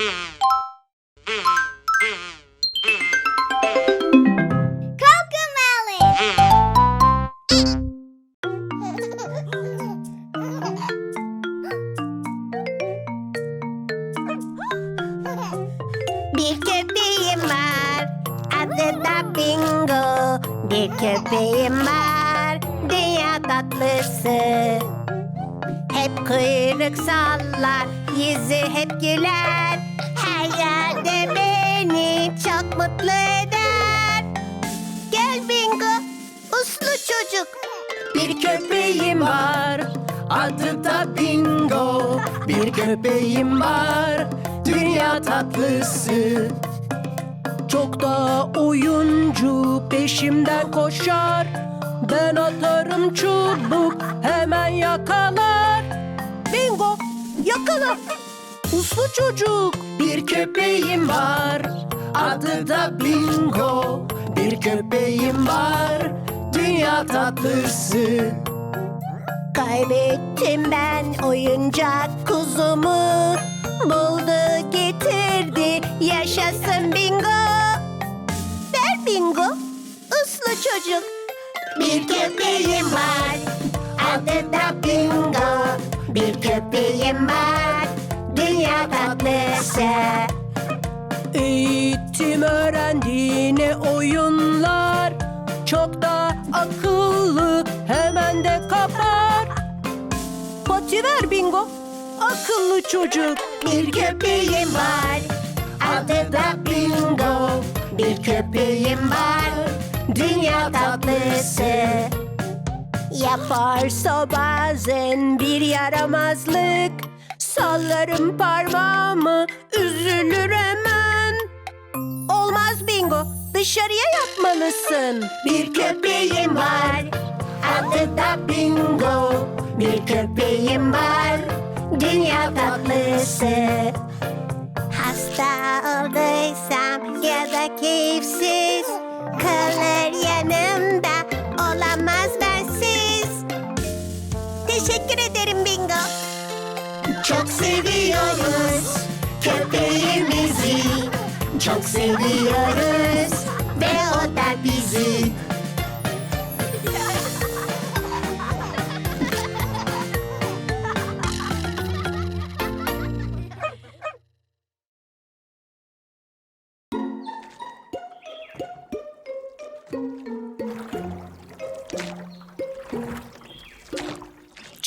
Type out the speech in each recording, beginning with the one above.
Yeah. Çubuk, hemen yakalar. Bingo, yakala. Uslu çocuk. Bir köpeğim var, adı da Bingo. Bir köpeğim var, dünya tatlısı. Kaybettim ben oyuncak kuzumu Buldu getirdi yaşasın bingo Ver bingo uslu çocuk Bir köpeğim var. Adı da bingo. Bir köpeğim var. Dünya tatlısı. Eğitim öğrendi ne oyunlar. Çok da akıllı hemen de kapar. Pati ver bingo. Akıllı çocuk. Bir köpeğim var. Adı da Bingo. Bir köpeğim var Dünya tatlısı. Yaparsa bazen bir yaramazlık. Sallarım parmağımı Üzülür hemen. Olmaz Bingo Dışarıya yapmalısın Bir köpeğim var Adı da Bingo. Bir köpeğim var Dünya tatlısı. Hasta olduysam ya da keyifsiz Kalır yanımda. Olamaz bensiz. Teşekkür ederim Bingo. Çok seviyoruz köpeğimizi. Çok seviyoruz ve o da bizi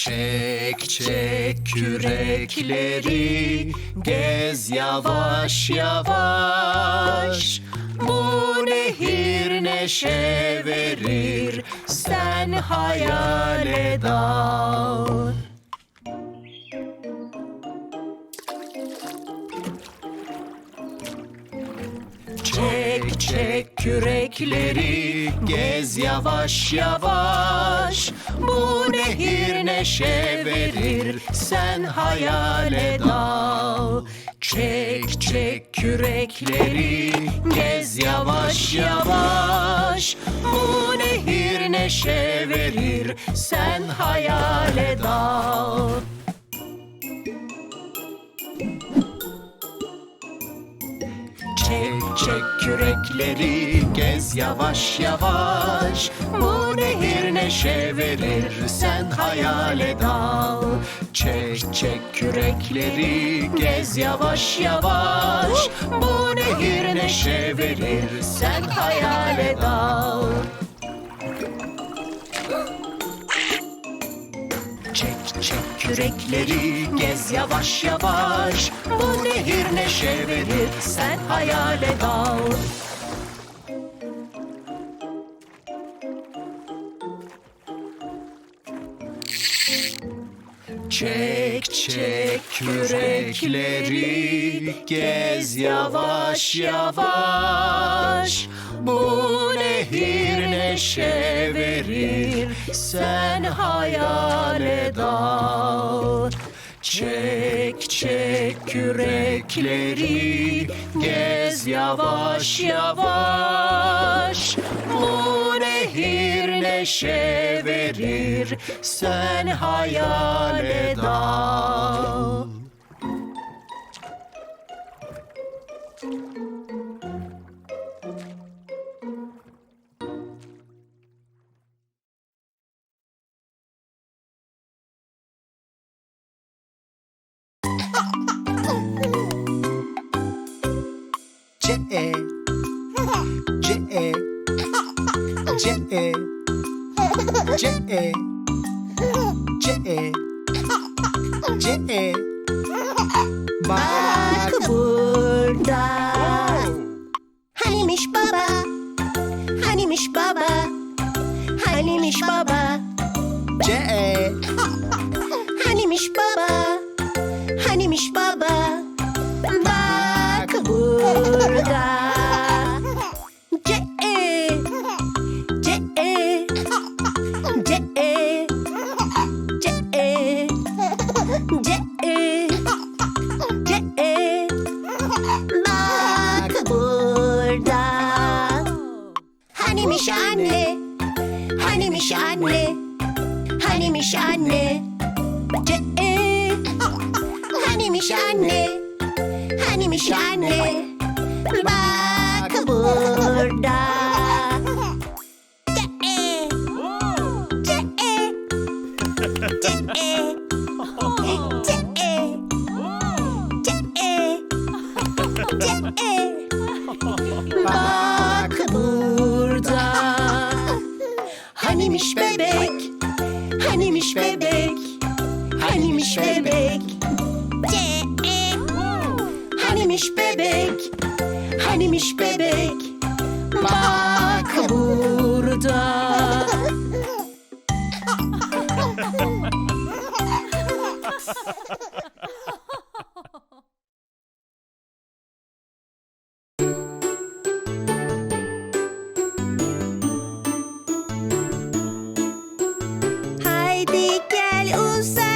Çek çek kürekleri Gez yavaş yavaş. Bu nehir neşe verir Sen hayale dal. Çek çek kürekleri Gez yavaş yavaş. Bu nehir neşe verir. Sen hayale dal. Çek çek kürekleri. Gez yavaş yavaş. Bu nehir neşe verir. Sen hayale dal Çek kürekleri gez yavaş yavaş. Bu nehir neşe verir sen hayale dal. Çek çek kürekleri gez yavaş yavaş. Bu nehir neşe verir sen hayale dal kürekleri gez yavaş yavaş. Bu nehir neşe verir sen hayale dal. Çek çek kürekleri gez yavaş yavaş Bu nehir neşe verir sen hayale dal Çek çek kürekleri gez yavaş yavaş. Bu neşe verir. Sen hayale dal. C E. C C E. C E. C E. Bak burada. Hanimiş baba. Hanimiş baba. Hanimiş baba.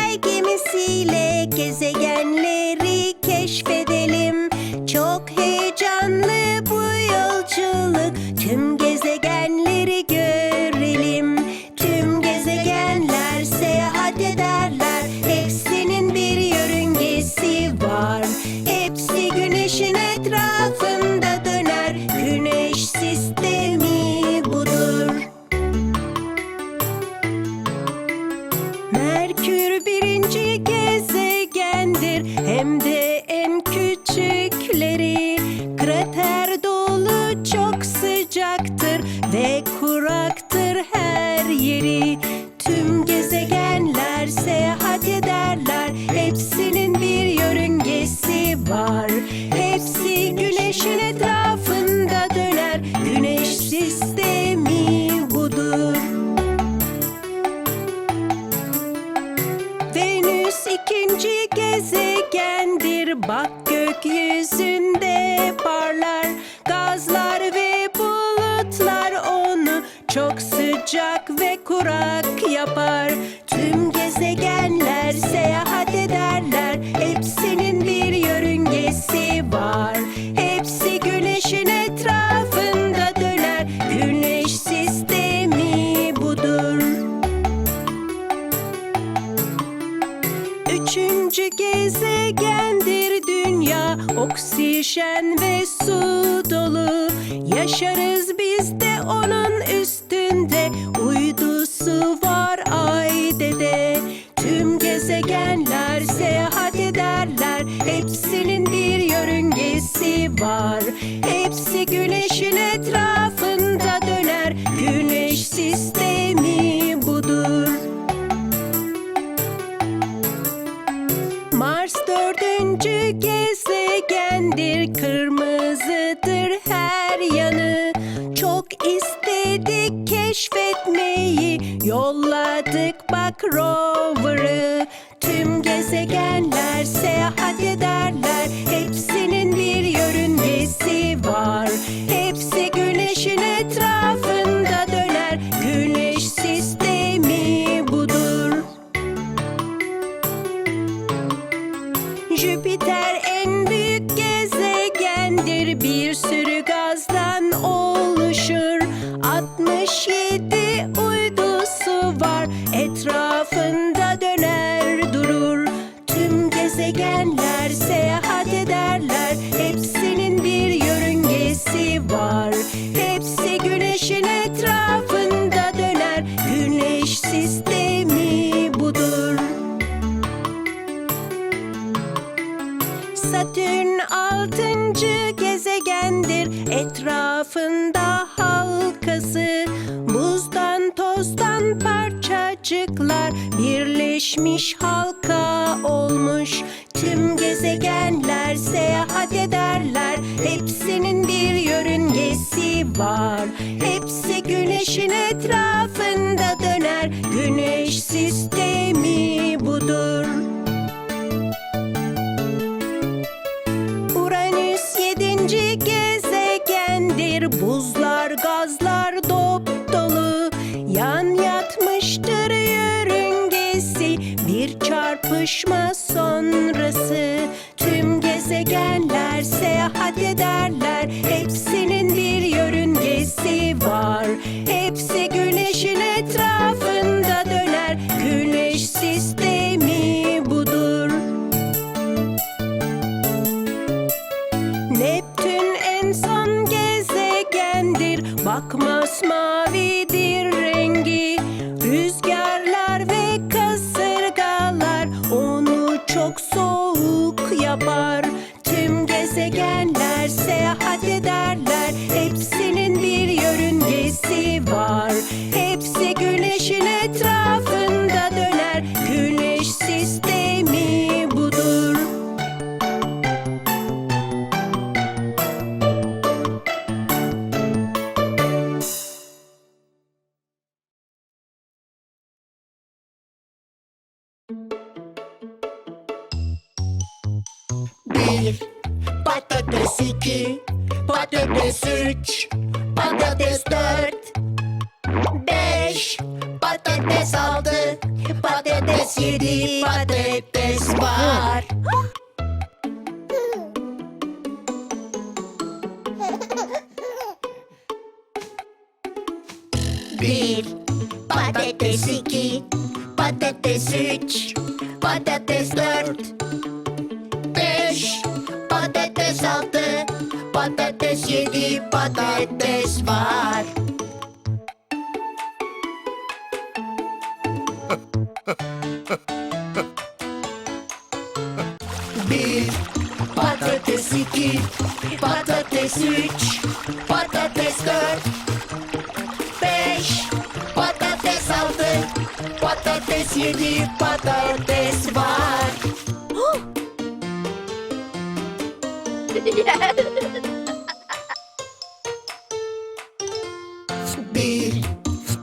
uzay gemisiyle gezegenleri keşfedelim. Çok heyecanlı bu yolculuk. karışmış halka olmuş. Tüm gezegenler seyahat ederler. Hepsinin bir yörüngesi var. Hepsi güneşin etrafında döner. Güneş sistemi budur. Uranüs yedinci gezegen Patates 2, patates 3, patates 4, 5, patates 6, patates 7, patates var. Bir,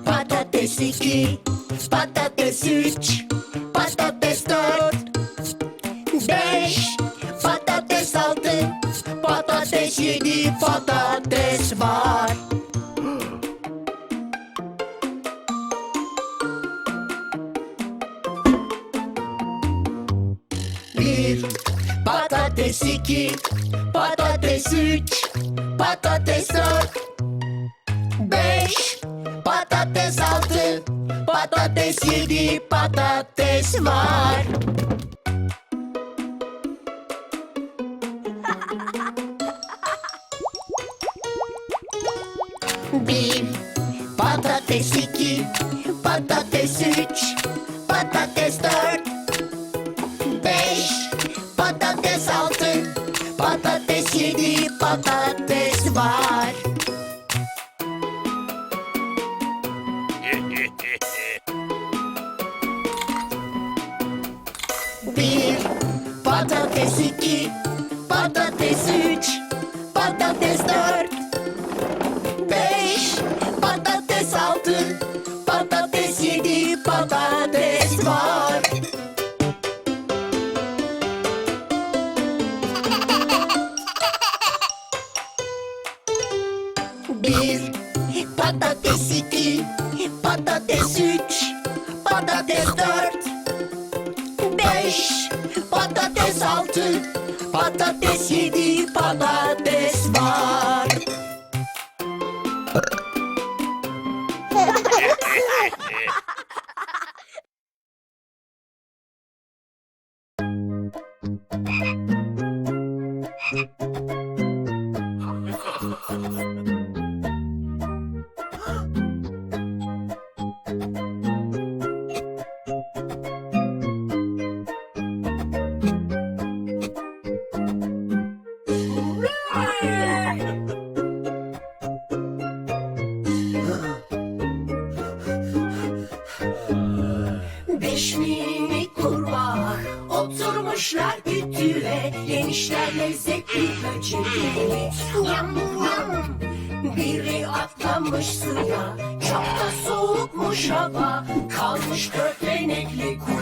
patates 2, patates 3, yedi patates var. Bir patates iki patates üç patates dört. Beş patates altı patates yedi patates var. Patates 2 Patates 3 Patates 4 Fantasía. Lezzetli böcekleri Yam yam Biri atlamış suya. Çok da soğukmuş hava Kalmış köpenekli kurbağa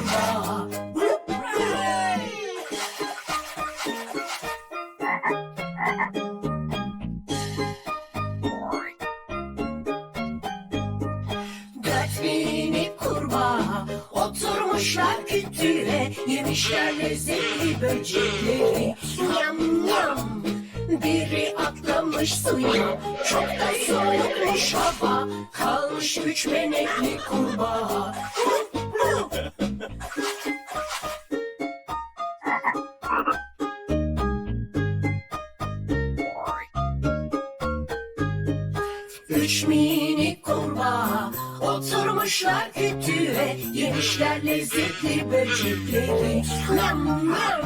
oturmuşlar kütüğe Yemişler lezzetli böcekleri. Yam yam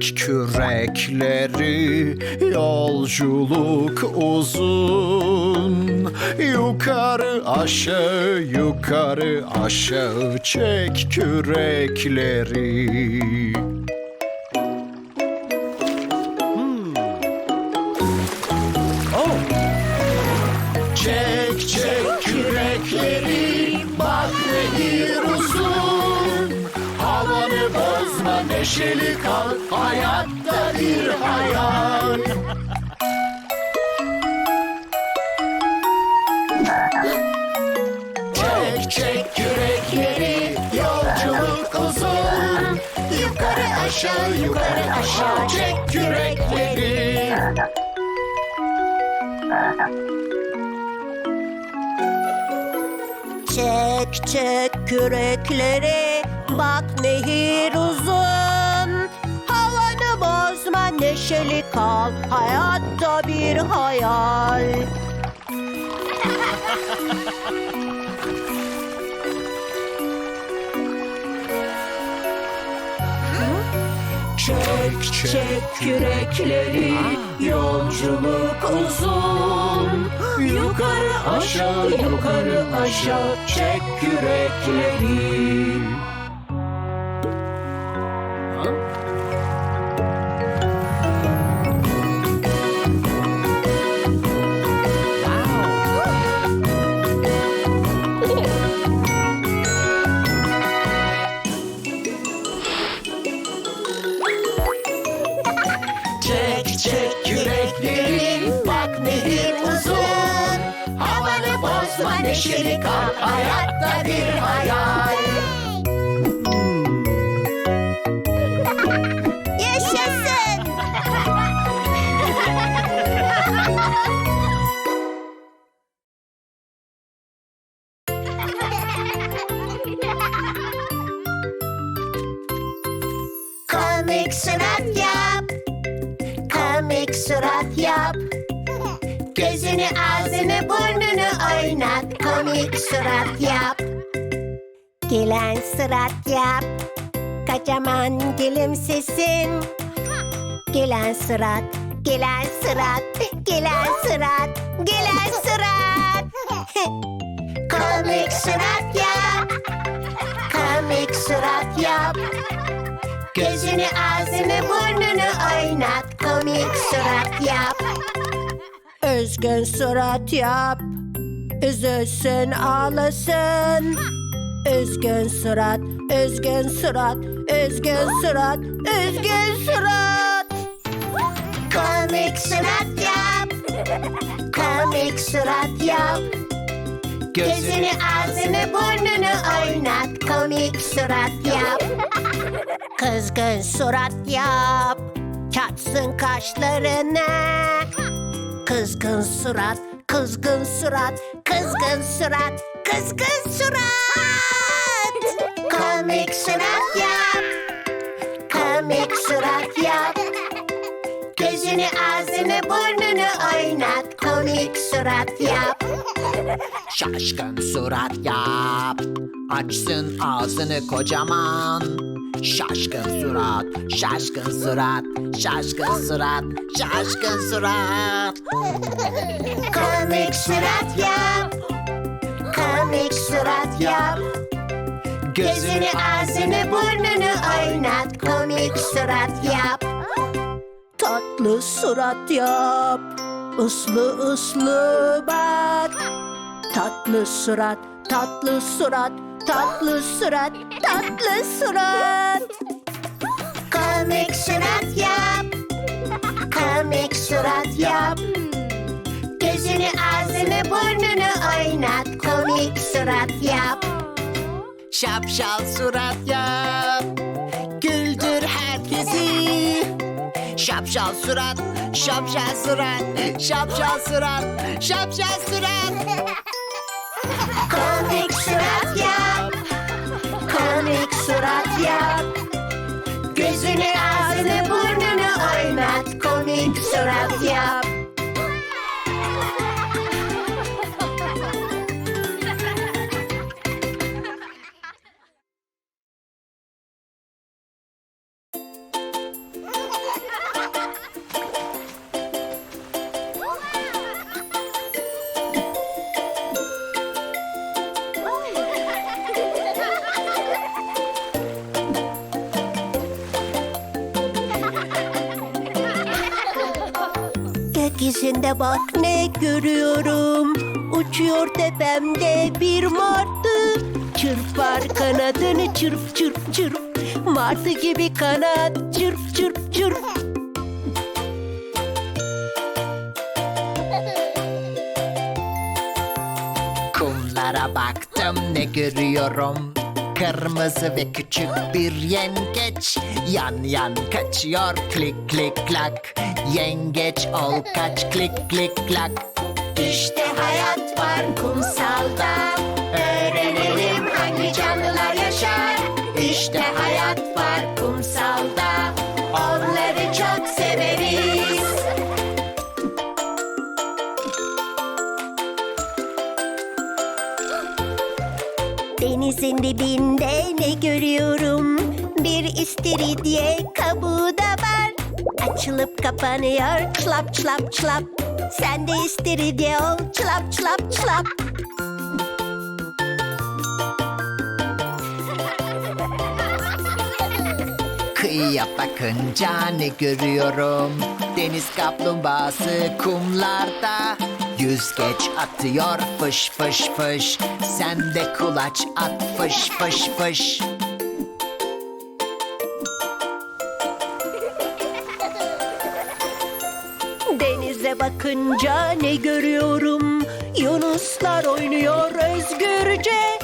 çek kürekleri Yolculuk uzun. Yukarı aşağı yukarı aşağı Çek kürekleri kal Hayatta bir hayal Çek çek kürekleri Yolculuk uzun. Yukarı aşağı yukarı aşağı Çek kürekleri Çek çek kürekleri bak nehir neşeli kal hayatta bir hayal. Çek çek kürekleri Yolculuk uzun. Yukarı aşağı yukarı aşağı Çek kürekleri Gözünü, ağzını, burnunu oynat. Komik surat yap. Gülen surat yap. Kocaman gülümsesin. Gülen surat, gülen surat, gülen surat, gülen surat. Komik surat yap. Komik surat yap. Gözünü, ağzını, burnunu oynat. Komik surat yap. Üzgün surat yap. Üzülsün ağlasın. Üzgün surat, üzgün surat, üzgün surat, üzgün surat. Komik surat yap. Komik surat yap. Gözünü, ağzını, burnunu oynat. Komik surat yap. Kızgın surat yap. Çatsın kaşlarını. Kızgın surat, kızgın surat, kızgın surat, kızgın surat. Komik surat yap. Komik surat yap. Gözünü, ağzını, burnunu oynat. Komik surat yap. Şaşkın surat yap Açsın ağzını kocaman Şaşkın surat Şaşkın surat Şaşkın surat Şaşkın surat Komik surat yap. Komik surat yap. Gözünü, ağzını, burnunu oynat. Komik surat yap. Tatlı surat yap. Uslu uslu bak. Tatlı surat, tatlı surat, tatlı surat, tatlı surat. Komik surat yap. Komik surat yap. Gözünü, ağzını, burnunu oynat. Komik surat yap. Şapşal surat yap Güldür herkesi Şapşal surat Şapşal surat Şapşal surat Şapşal surat Komik surat yap. Komik surat yap. Gözünü, ağzını, burnunu oynat. Komik surat yap. Gökyüzünde bak ne görüyorum? Uçuyor tepemde bir martı. Çırpar kanadını çırp çırp çırp. Martı gibi kanat çırp çırp çırp. Kumlara baktım ne görüyorum Kırmızı ve küçük bir yengeç. Yan yan kaçıyor klik klik klak. Yengeç ol kaç klik klik klak. İşte hayat var kumsalda. Öğrenelim hangi canlılar yaşar. İşte hayat Bir istiridye kabuğu da var. Açılıp kapanıyor çlap çlap çlap. Sen de istiridye ol çlap çlap çlap. Kıyıya bakınca ne görüyorum? Deniz kaplumbağası kumlarda. Yüzgeç atıyor fış fış fış. Sen de kulaç at fış fış fış bakınca ne görüyorum? Yunuslar oynuyor özgürce.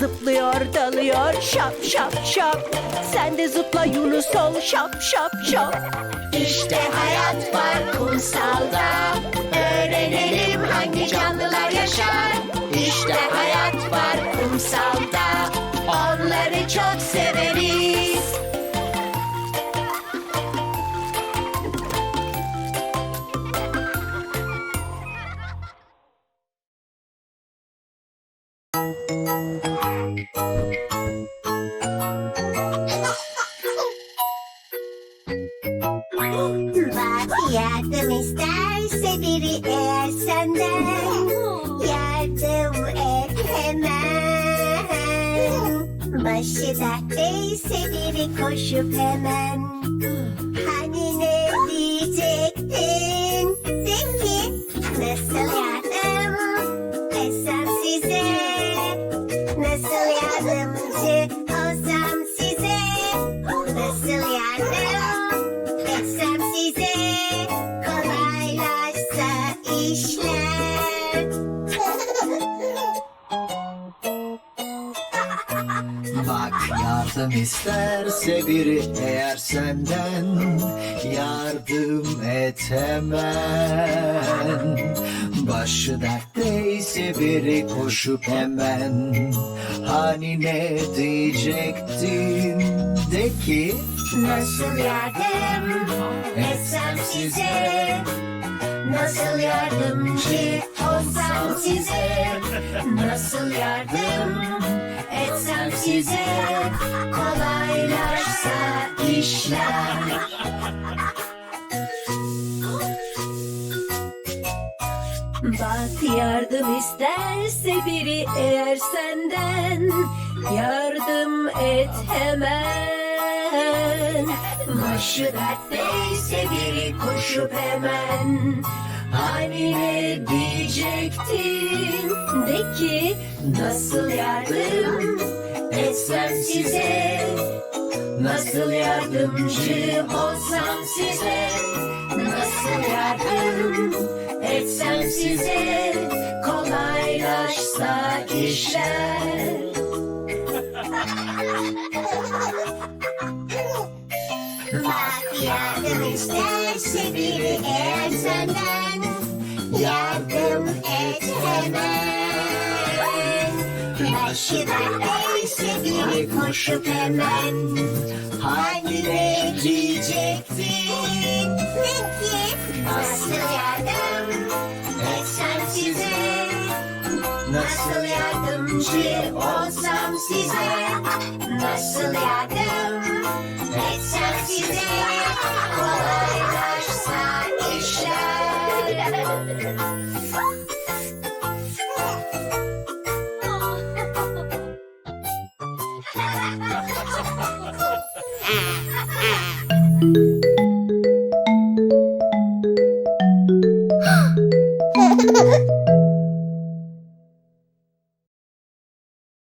Zıplıyor dalıyor şap şap şap. Sen de zıpla Yunus ol şap şap şap. İşte hayat var kumsalda. Öğrenelim hangi canlılar yaşar. İşte hayat var kumsalda. Onları çok severiz biri isterse biri eğer senden yardım et hemen Başı dertteyse biri koşup hemen Hani ne diyecektin? De ki Nasıl yardım etsem size? Nasıl yardımcı olsam size? Nasıl yardım etsem size Kolaylaşsa işler Bak yardım isterse biri eğer senden yardım et hemen. Başı dertteyse biri koşup hemen hani ne de ki nasıl yardım etsem size? Nasıl yardımcı olsam size? Nasıl yardım etsem size? Kolaylaşsa işler. Bak yardım isterse biri eğer senden Yardım et hemen. Başı dertteyse biri koşup hemen ne diyecektin Peki nasıl yardım yardımcı olsam size Nasıl yardım etsem size? Kolaylaşsa işler